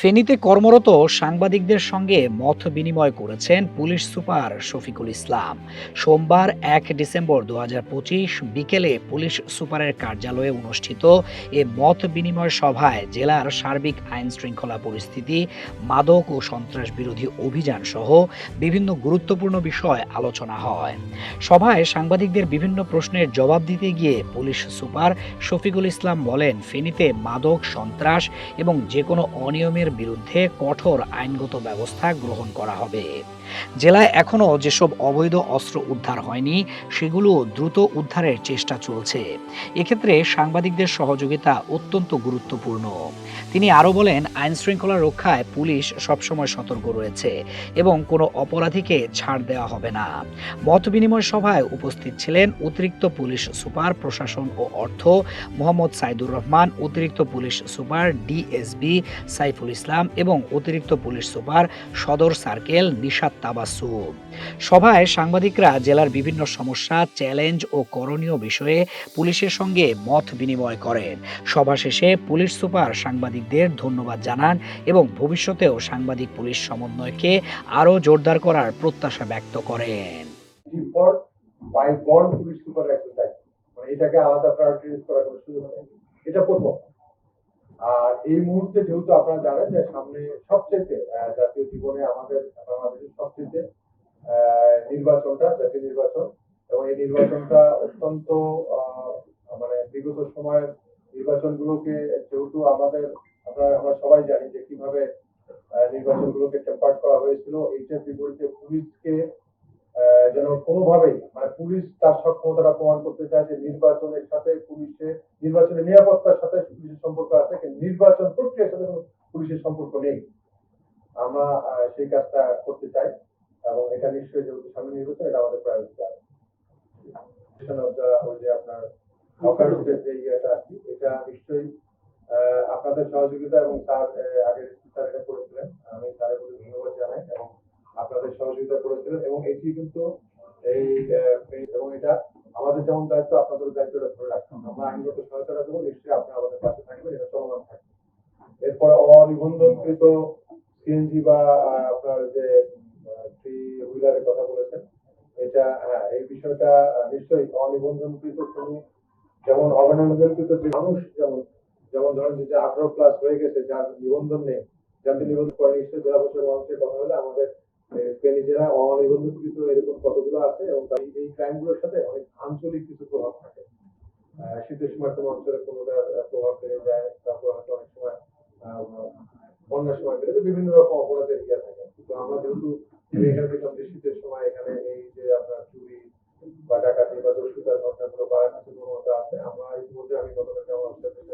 ফেনীতে কর্মরত সাংবাদিকদের সঙ্গে মত বিনিময় করেছেন পুলিশ সুপার শফিকুল ইসলাম। সোমবার এক ডিসেম্বর দু হাজার পঁচিশ বিকেলে পুলিশ সুপারের কার্যালয়ে অনুষ্ঠিত এ মত বিনিময় সভায় জেলার সার্বিক আইন শৃঙ্খলা পরিস্থিতি, মাদক ও সন্ত্রাস বিরোধী অভিযান সহ বিভিন্ন গুরুত্বপূর্ণ বিষয় আলোচনা হয়। সভায় সাংবাদিকদের বিভিন্ন প্রশ্নের জবাব দিতে গিয়ে পুলিশ সুপার শফিকুল ইসলাম বলেন, ফেনীতে মাদক, সন্ত্রাস এবং যে কোনো অনিয়মের বিরুদ্ধে কঠোর আইনগত ব্যবস্থা গ্রহণ করা হবে। জেলায় এখনও যেসব অবৈধ অস্ত্র উদ্ধার হয়নি, সেগুলো দ্রুত উদ্ধারের চেষ্টা চলছে। এক্ষেত্রে সাংবাদিকদের সহযোগিতা অত্যন্ত গুরুত্বপূর্ণ। তিনি আরও বলেন আইন শৃঙ্খলা রক্ষায় পুলিশ সবসময় সতর্ক রয়েছে এবং কোনো অপরাধীকে ছাড় দেওয়া হবে না। মত বিনিময় সভায় উপস্থিত ছিলেন অতিরিক্ত পুলিশ সুপার, প্রশাসন ও অর্থ, মোহাম্মদ সাইদুর রহমান, অতিরিক্ত police super, DSB, Saiful Islam এবং অতিরিক্ত পুলিশ সুপার সদর সার্কেল নিশাত তাবাসু। সভায় সাংবাদিকরা জেলার বিভিন্ন সমস্যা, চ্যালেঞ্জ ও করণীয় বিষয়ে পুলিশের সঙ্গে মত বিনিময় করেন। সভা শেষে পুলিশ সুপার সাংবাদিকদের ধন্যবাদ জানান এবং ভবিষ্যতেও সাংবাদিক পুলিশ সমন্বয়কে আরও জোরদার করার প্রত্যাশা ব্যক্ত করেন। মানে এটাকে আলাদা প্রায়োরিটাইজ করার কোনো সুযোগ নেই। এটা প্রথম। আর এই মুহূর্তে যেহেতু আপনারা জানেন যে সামনে সবচেয়ে জাতীয় জীবনে আমাদের বাংলাদেশের সবচেয়ে নির্বাচনটা, জাতীয় নির্বাচন। এবং এই নির্বাচনটা অত্যন্ত মানে বিগত সময়ের নির্বাচনগুলোকে যেহেতু আমাদের, আমরা আমরা সবাই জানি যে কীভাবে নির্বাচনগুলোকে টেম্পার্ড করা হয়েছিল, এইটার বিপরীতে পুলিশকে যেন কোনোভাবেই মানে পুলিশ তার সক্ষমতাটা প্রমাণ করতে চায় যে নির্বাচনের সাথে পুলিশের, নির্বাচনের নিরাপত্তার সাথে পুলিশের সম্পর্ক নির্বাচন প্রক্রিয়ার সাথে পুলিশের সম্পর্ক নেই। আমরা সেই কাজটা করতে চাই এবং এটা নিশ্চয়ই যেহেতু সামনে নির্বাচন এটা আমাদের প্রায়োরিটি আছে, সহযোগিতা এবং তার আগের এটা করেছিলেন। আমি প্রতি ধন্যবাদ জানাই এবং আপনাদের সহযোগিতা করেছিলেন এবং এটি কিন্তু এই এবং এটা আমাদের যেমন দায়িত্ব আপনাদের দায়িত্বটা ধরে রাখবেন আমরা আইনগত সহায়তা দেবো নিশ্চয়ই আপনারা আমাদের পাশে থাকবেন এটা এরপরে অনিবন্ধনকৃত সিএনজি বা আপনার যে থ্রি হুইলারের কথা বলেছেন এটা হ্যাঁ এই বিষয়টা নিশ্চয়ই অনিবন্ধনকৃত কোনো যেমন অবনিবন্ধনকৃত যে মানুষ যেমন যেমন ধরেন যে আঠারো প্লাস হয়ে গেছে যার নিবন্ধন নেই যাকে নিবন্ধন করে নিশ্চয়ই জেলা প্রশাসক মানুষের কথা হলে আমাদের ফেনী জেলা অনিবন্ধনকৃত এরকম কতগুলো আছে এবং এই ক্রাইমগুলোর সাথে অনেক আঞ্চলিক কিছু প্রভাব থাকে। শীতের সময় কোনো অঞ্চলে কোনোটার আহ, প্রভাব বেড়ে যায় তারপর হয়তো অনেক সময় বন্যার সময় পেলে বিভিন্ন রকম অপরাধের ইয়ে থাকে। কিন্তু আমরা যেহেতু এখানে দেখলাম শীতের সময় এখানে এই যে আপনার চুরি বা ডাকাতি বা দস্যুতার ঘটনাগুলো প্রবণতা আছে, আমরা ইতিমধ্যে আমি গতকালকে